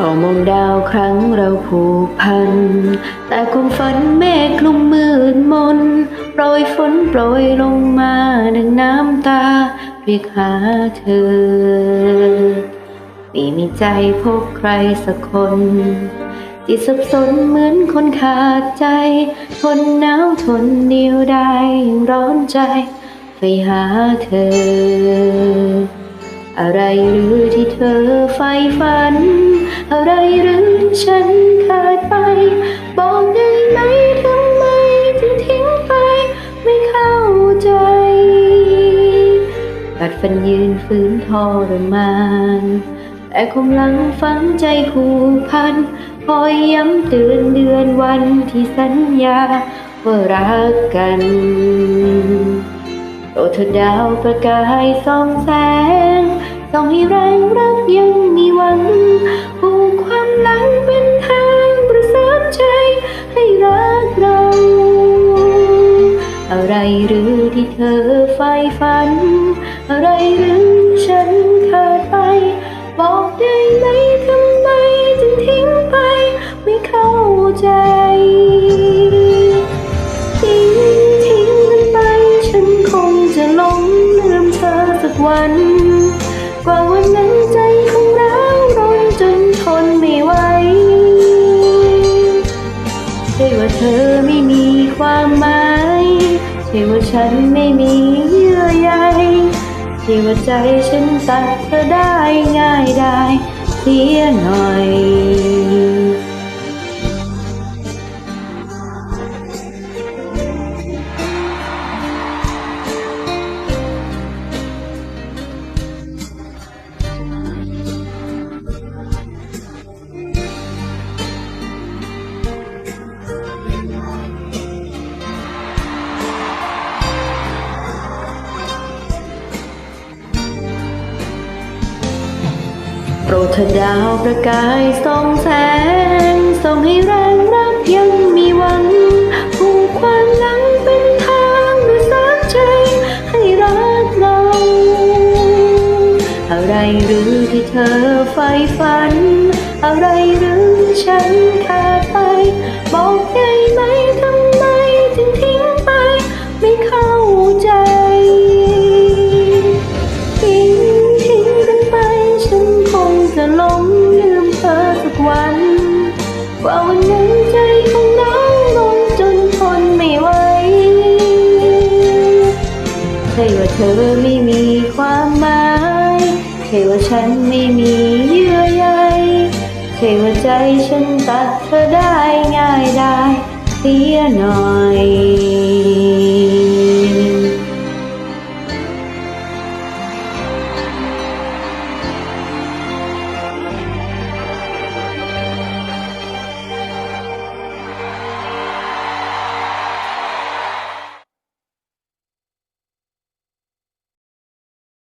ฝ้ามองดาวครั้งเราผูกพัน แต่ความฝันเมฆคลุมมืดมนโปรยฝนโปรยลงมาดังน้ำตา เรียกหาเธอไม่มีใจพบใครสักคนจิตสับสนเหมือนคนขาดใจ ทนหนาวทนเดียวได้ยังร้อนใจ ไปหาเธอ อะไรหรือที่เธอใฝ่ฝัน อะไรหรือที่ฉันขาดไป บอกได้ไหมทำไมถึงทิ้งไป ไม่เข้าใจกัดฟันยืนฝืนทรมานแต่คงหลังฝังใจผูกพัน คอยย้ำเตือนเดือนวันที่สัญญาว่ารักกัน โปรดเธอดาวประกายส่องแสงส่องให้แรงรักยังมีหวังผูกความหลังเป็นทางประสานใจให้รักเรา อะไรหรือที่เธอใฝ่ฝัน อะไรหรือฉันขาดไป บอกได้ไหมทำไมถึงทิ้งไป ไม่เข้าใจ ที่ว่าฉันไม่มีเยื่อใยที่ว่าใจฉันตัดเธอได้ง่ายได้เสียหน่อย โปรดเธอดาวประกายส่องแสงส่องให้แรงรักยังมีหวังผูกความหลังเป็นทางประสานใจให้รักเรา อะไรหรือที่เธอใฝ่ฝัน อะไรหรือฉันขาดไป บอกได้ไหมทำไายว่าฉันไม่มีเยื่อใยเทว่าใจฉันตัดเธอได้ง่ายได้เสียหน่อย